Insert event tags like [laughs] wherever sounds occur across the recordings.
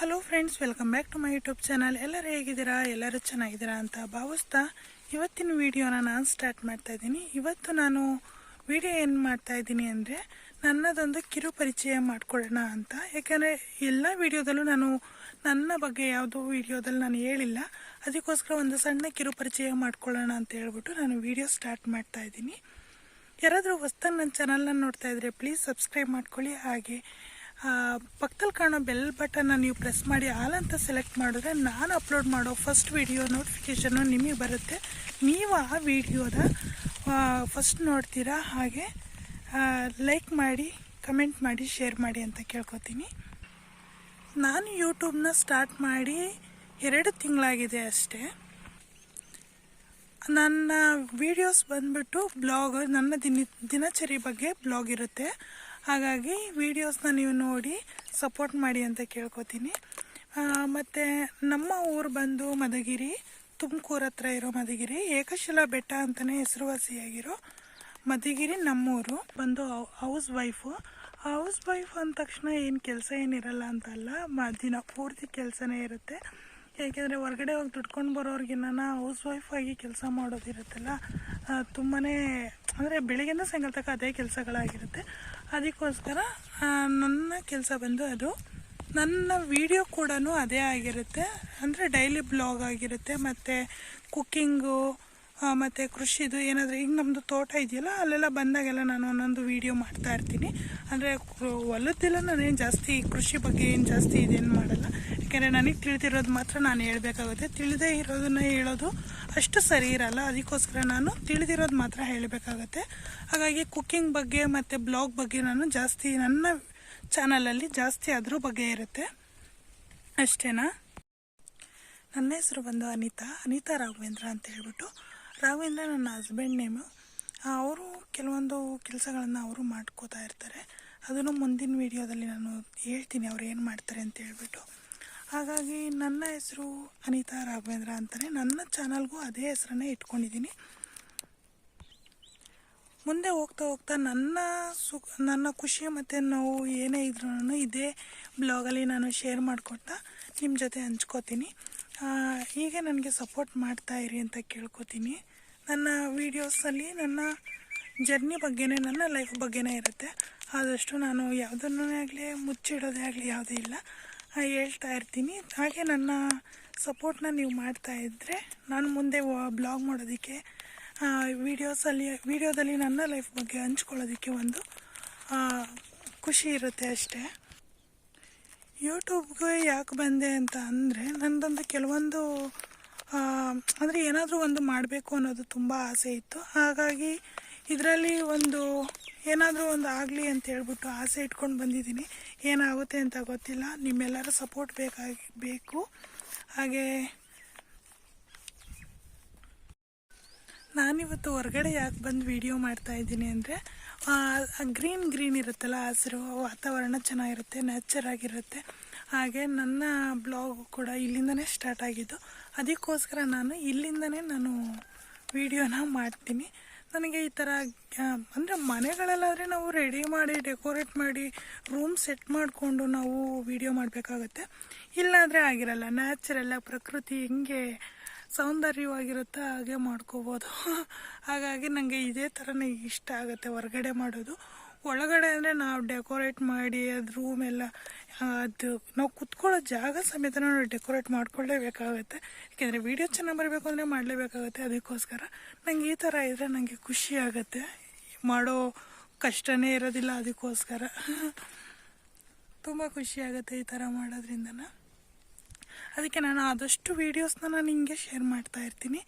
Hello friends welcome back to my YouTube channel ಎಲ್ಲರೂ ಹೇಗಿದ್ದೀರಾ? ಎಲ್ಲರೂ ಚೆನ್ನಾಗಿದ್ದೀರಾ ಅಂತ ಭಾವಿಸ್ತಾ ಇವತ್ತಿನ ವಿಡಿಯೋನ ನಾನು ಸ್ಟಾರ್ಟ್ ಮಾಡ್ತಾ ಇದ್ದೀನಿ. ಇವತ್ತು ನಾನು ವಿಡಿಯೋ ಏನು ಮಾಡ್ತಾ ಇದ್ದೀನಿ ಅಂದರೆ ನನ್ನದೊಂದು ಕಿರು ಪರಿಚಯ ಮಾಡಿಕೊಳ್ಳೋಣ ಅಂತ. ಯಾಕೆಂದರೆ ಎಲ್ಲ ವಿಡಿಯೋದಲ್ಲೂ ನಾನು ನನ್ನ ಬಗ್ಗೆ ಯಾವುದೋ ವಿಡಿಯೋದಲ್ಲಿ ನಾನು ಹೇಳಿಲ್ಲ. ಅದಕ್ಕೋಸ್ಕರ ಒಂದು ಸಣ್ಣ ಕಿರು ಪರಿಚಯ ಮಾಡ್ಕೊಳ್ಳೋಣ ಅಂತ ಹೇಳ್ಬಿಟ್ಟು ನಾನು ವಿಡಿಯೋ ಸ್ಟಾರ್ಟ್ ಮಾಡ್ತಾ ಇದ್ದೀನಿ. ಯಾರಾದರೂ ಹೊಸ್ದಾಗಿ ನನ್ನ ಚಾನಲ್ನ ನೋಡ್ತಾ ಇದ್ರೆ ಪ್ಲೀಸ್ ಸಬ್ಸ್ಕ್ರೈಬ್ ಮಾಡ್ಕೊಳ್ಳಿ. ಹಾಗೆ ಪಕ್ಕದಲ್ಲಿ ಕಾಣೋ ಬೆಲ್ ಬಟನ್ನ ನೀವು ಪ್ರೆಸ್ ಮಾಡಿ ಆಲ್ ಅಂತ ಸೆಲೆಕ್ಟ್ ಮಾಡಿದ್ರೆ ನಾನು ಅಪ್ಲೋಡ್ ಮಾಡೋ ಫಸ್ಟ್ ವಿಡಿಯೋ ನೋಟಿಫಿಕೇಷನ್ನು ನಿಮಗೆ ಬರುತ್ತೆ. ನೀವು ಆ ವಿಡಿಯೋದ ಫಸ್ಟ್ ನೋಡ್ತೀರಾ ಹಾಗೆ ಲೈಕ್ ಮಾಡಿ ಕಮೆಂಟ್ ಮಾಡಿ ಶೇರ್ ಮಾಡಿ ಅಂತ ಕೇಳ್ಕೊತೀನಿ. ನಾನು ಯೂಟ್ಯೂಬ್ನ ಸ್ಟಾರ್ಟ್ ಮಾಡಿ ಎರಡು ತಿಂಗಳಾಗಿದೆ ಅಷ್ಟೇ. ನನ್ನ ವಿಡಿಯೋಸ್ ಬಂದ್ಬಿಟ್ಟು ಬ್ಲಾಗ್ ನನ್ನ ದಿನ, ದಿನಚರಿ ಬಗ್ಗೆ ಬ್ಲಾಗ್ ಇರುತ್ತೆ. ಹಾಗಾಗಿ ವೀಡಿಯೋಸ್ನ ನೀವು ನೋಡಿ ಸಪೋರ್ಟ್ ಮಾಡಿ ಅಂತ ಕೇಳ್ಕೊತೀನಿ. ಮತ್ತು ನಮ್ಮ ಊರು ಬಂದು ಮಧುಗಿರಿ, ತುಮಕೂರು ಹತ್ರ ಇರೋ ಮಧುಗಿರಿ, ಏಕಶಿಲಾ ಬೆಟ್ಟ ಅಂತಲೇ ಹೆಸರುವಾಸಿಯಾಗಿರೋ ಮಧುಗಿರಿ ನಮ್ಮೂರು. ಬಂದು ಹೌಸ್ ವೈಫು ಹೌಸ್ ವೈಫ್ ಅಂದ ತಕ್ಷಣ ಏನು ಕೆಲಸ ಏನಿರಲ್ಲ ಅಂತಲ್ಲ, ಮ, ದಿನ ಪೂರ್ತಿ ಕೆಲಸನೇ ಇರುತ್ತೆ. ಏಕೆಂದರೆ ಹೊರಗಡೆ ಹೋಗಿ ದುಡ್ಕೊಂಡು ಬರೋರಿಗೆ ನಾನು ಹೌಸ್ ವೈಫಾಗಿ ಕೆಲಸ ಮಾಡೋದಿರುತ್ತಲ್ಲ ತುಂಬಾ ಅಂದರೆ ಬೆಳಗ್ಗೆಯಿಂದ ಸಾಯಂಕಾಲ ತನಕ ಅದೇ ಕೆಲಸಗಳಾಗಿರುತ್ತೆ. ಅದಕ್ಕೋಸ್ಕರ ನನ್ನ ಕೆಲಸ ಬಂದು ಅದು ನನ್ನ ವಿಡಿಯೋ ಕೂಡ ಅದೇ ಆಗಿರುತ್ತೆ. ಅಂದರೆ ಡೈಲಿ ಬ್ಲಾಗ್ ಆಗಿರುತ್ತೆ, ಮತ್ತು ಕುಕ್ಕಿಂಗು ಮತ್ತು ಕೃಷಿದು ಏನಾದರೂ, ಈಗ ನಮ್ಮದು ತೋಟ ಇದೆಯಲ್ಲ, ಅಲ್ಲೆಲ್ಲ ಬಂದಾಗೆಲ್ಲ ನಾನು ಒಂದೊಂದು ವೀಡಿಯೋ ಮಾಡ್ತಾ ಇರ್ತೀನಿ. ಅಂದರೆ ಹೊಲದ್ದೆಲ್ಲ ನಾನೇನು ಜಾಸ್ತಿ, ಕೃಷಿ ಬಗ್ಗೆ ಏನು ಜಾಸ್ತಿ ಇದೇನು ಮಾಡಲ್ಲ. ಯಾಕೆಂದರೆ ನನಗೆ ತಿಳಿದಿರೋದು ಮಾತ್ರ ನಾನು ಹೇಳಬೇಕಾಗುತ್ತೆ. ತಿಳಿದೇ ಇರೋದನ್ನ ಹೇಳೋದು ಅಷ್ಟು ಸರಿ ಇರಲ್ಲ. ಅದಕ್ಕೋಸ್ಕರ ನಾನು ತಿಳಿದಿರೋದು ಮಾತ್ರ ಹೇಳಬೇಕಾಗತ್ತೆ. ಹಾಗಾಗಿ ಕುಕ್ಕಿಂಗ್ ಬಗ್ಗೆ ಮತ್ತು ಬ್ಲಾಗ್ ಬಗ್ಗೆ ನಾನು ಜಾಸ್ತಿ ನನ್ನ ಚಾನಲಲ್ಲಿ ಜಾಸ್ತಿ ಅದ್ರ ಬಗ್ಗೆ ಇರುತ್ತೆ. ಅಷ್ಟೇನಾ? ನನ್ನ ಹೆಸರು ಬಂದು ಅನಿತಾ. ಅನಿತಾ ರಾಘವೇಂದ್ರ ಅಂತ ಹೇಳ್ಬಿಟ್ಟು ರಾಘವೇಂದ್ರ ನನ್ನ ಹಸ್ಬೆಂಡ್ ನೇಮು ಅವರು ಕೆಲವೊಂದು ಕೆಲಸಗಳನ್ನು ಅವರು ಮಾಡ್ಕೋತಾ ಇರ್ತಾರೆ. ಅದನ್ನು ಮುಂದಿನ ವೀಡಿಯೋದಲ್ಲಿ ನಾನು ಹೇಳ್ತೀನಿ ಅವ್ರು ಏನು ಮಾಡ್ತಾರೆ ಅಂತ ಹೇಳ್ಬಿಟ್ಟು. ಹಾಗಾಗಿ ನನ್ನ ಹೆಸರು ಅನಿತಾ ರಾಘವೇಂದ್ರ ಅಂತಲೇ ನನ್ನ ಚಾನಲ್ಗೂ ಅದೇ ಹೆಸರನ್ನೇ ಇಟ್ಕೊಂಡಿದ್ದೀನಿ. ಮುಂದೆ ಹೋಗ್ತಾ ಹೋಗ್ತಾ ನನ್ನ ಸುಖ, ನನ್ನ ಖುಷಿ ಮತ್ತು ನಾವು ಏನೇ ಇದ್ರೂ ಇದೇ ಬ್ಲಾಗಲ್ಲಿ ನಾನು ಶೇರ್ ಮಾಡಿಕೊಡ್ತಾ ನಿಮ್ಮ ಜೊತೆ ಹಂಚ್ಕೋತೀನಿ. ಹೀಗೆ ನನಗೆ ಸಪೋರ್ಟ್ ಮಾಡ್ತಾ ಇರಿ ಅಂತ ಕೇಳ್ಕೊತೀನಿ. ನನ್ನ ವೀಡಿಯೋಸಲ್ಲಿ ನನ್ನ ಜರ್ನಿ ಬಗ್ಗೆನೇ, ನನ್ನ ಲೈಫ್ ಬಗ್ಗೆನೇ ಇರುತ್ತೆ. ಆದಷ್ಟು ನಾನು ಯಾವುದನ್ನೇ ಆಗಲಿ ಮುಚ್ಚಿಡೋದೇ ಆಗಲಿ ಯಾವುದೇ ಇಲ್ಲ. ಹೇಳ್ತಾ ಇರ್ತೀನಿ. ಹಾಗೆ ನನ್ನ ಸಪೋರ್ಟ್ನ ನೀವು ಮಾಡ್ತಾ ಇದ್ದರೆ ನಾನು ಮುಂದೆ ಬ್ಲಾಗ್ ಮಾಡೋದಕ್ಕೆ ವೀಡಿಯೋಸಲ್ಲಿ ವೀಡಿಯೋದಲ್ಲಿ ನನ್ನ ಲೈಫ್ ಬಗ್ಗೆ ಹಂಚ್ಕೊಳ್ಳೋದಕ್ಕೆ ಒಂದು ಖುಷಿ ಇರುತ್ತೆ ಅಷ್ಟೇ. ಯೂಟ್ಯೂಬ್ಗೆ ಯಾಕೆ ಬಂದೆ ಅಂತ ಅಂದರೆ ನನ್ನದೊಂದು ಕೆಲವೊಂದು ಅಂದರೆ ಏನಾದರೂ ಒಂದು ಮಾಡಬೇಕು ಅನ್ನೋದು ತುಂಬ ಆಸೆ ಇತ್ತು. ಹಾಗಾಗಿ ಇದರಲ್ಲಿ ಒಂದು ಏನಾದರೂ ಒಂದು ಆಗಲಿ ಅಂತ ಹೇಳ್ಬಿಟ್ಟು ಆಸೆ ಇಟ್ಕೊಂಡು ಬಂದಿದ್ದೀನಿ. ಏನಾಗುತ್ತೆ ಅಂತ ಗೊತ್ತಿಲ್ಲ. ನಿಮ್ಮೆಲ್ಲರ ಸಪೋರ್ಟ್ ಬೇಕಾಗಿ ಬೇಕು. ಹಾಗೆ ನಾನಿವತ್ತು ಹೊರಗಡೆ ಯಾಕೆ ಬಂದು ವಿಡಿಯೋ ಮಾಡ್ತಾ ಇದ್ದೀನಿ ಅಂದರೆ ಗ್ರೀನ್ ಗ್ರೀನ್ ಇರುತ್ತಲ್ಲ ಹಸಿರು ವಾತಾವರಣ ಚೆನ್ನಾಗಿರುತ್ತೆ ನ್ಯಾಚರ್ ಆಗಿರುತ್ತೆ. ಹಾಗೆ ನನ್ನ ಬ್ಲಾಗ್ ಕೂಡ ಇಲ್ಲಿಂದನೇ ಸ್ಟಾರ್ಟ್ ಆಗಿದ್ದು. ಅದಕ್ಕೋಸ್ಕರ ನಾನು ಇಲ್ಲಿಂದನೇ ನಾನು ವಿಡಿಯೋನ ಮಾಡ್ತೀನಿ. ನನಗೆ ಈ ಥರ ಅಂದರೆ ಮನೆಗಳಲ್ಲಾದರೆ ನಾವು ರೆಡಿ ಮಾಡಿ ಡೆಕೋರೇಟ್ ಮಾಡಿ ರೂಮ್ ಸೆಟ್ ಮಾಡಿಕೊಂಡು ನಾವು ವಿಡಿಯೋ ಮಾಡಬೇಕಾಗತ್ತೆ. ಇಲ್ಲಾಂದರೆ ಆಗಿರಲ್ಲ ನ್ಯಾಚುರಲ್ಲಾಗಿ ಪ್ರಕೃತಿ ಹೆಂಗೆ ಸೌಂದರ್ಯವಾಗಿರುತ್ತೋ ಹಾಗೆ ಮಾಡ್ಕೋಬೋದು. [laughs] ಹಾಗಾಗಿ ನನಗೆ ಇದೇ ಥರನೇ ಇಷ್ಟ ಆಗುತ್ತೆ ಹೊರಗಡೆ ಮಾಡೋದು. ಒಳಗಡೆ ಅಂದರೆ ನಾವು ಡೆಕೋರೇಟ್ ಮಾಡಿ, ಅದು ರೂಮ್ ಎಲ್ಲ, ಅದು ನಾವು ಕುತ್ಕೊಳ್ಳೋ ಜಾಗ ಸಮೇತ ನಾವು ಡೆಕೋರೇಟ್ ಮಾಡ್ಕೊಳ್ಳೇಬೇಕಾಗುತ್ತೆ. ಯಾಕೆಂದರೆ ವೀಡಿಯೋ ಚೆನ್ನಾಗಿ ಬರಬೇಕು ಅಂದರೆ ಮಾಡಲೇಬೇಕಾಗುತ್ತೆ. ಅದಕ್ಕೋಸ್ಕರ ನಂಗೆ ಈ ಥರ ಇದ್ದರೆ ನನಗೆ ಖುಷಿ ಆಗುತ್ತೆ. ಮಾಡೋ ಕಷ್ಟನೇ ಇರೋದಿಲ್ಲ ಅದಕ್ಕೋಸ್ಕರ. ತುಂಬ ಖುಷಿ ಆಗುತ್ತೆ ಈ ಥರ ಮಾಡೋದ್ರಿಂದ ಅದಕ್ಕೆ ನಾನು ಆದಷ್ಟು ವೀಡಿಯೋಸ್ನ ನಾನು ಹಿಂಗೆ ಶೇರ್ ಮಾಡ್ತಾ ಇರ್ತೀನಿ.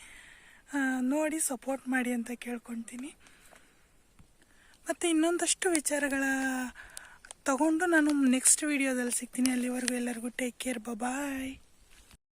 ನೋಡಿ ಸಪೋರ್ಟ್ ಮಾಡಿ ಅಂತ ಕೇಳ್ಕೊತೀನಿ. ಮತ್ತು ಇನ್ನೊಂದಷ್ಟು ವಿಚಾರಗಳ ತಗೊಂಡು ನಾನು ನೆಕ್ಸ್ಟ್ ವೀಡಿಯೋದಲ್ಲಿ ಸಿಗ್ತೀನಿ. ಅಲ್ಲಿವರೆಗೂ ಎಲ್ಲರಿಗೂ ಟೇಕ್ ಕೇರ್ ಬಾಯ್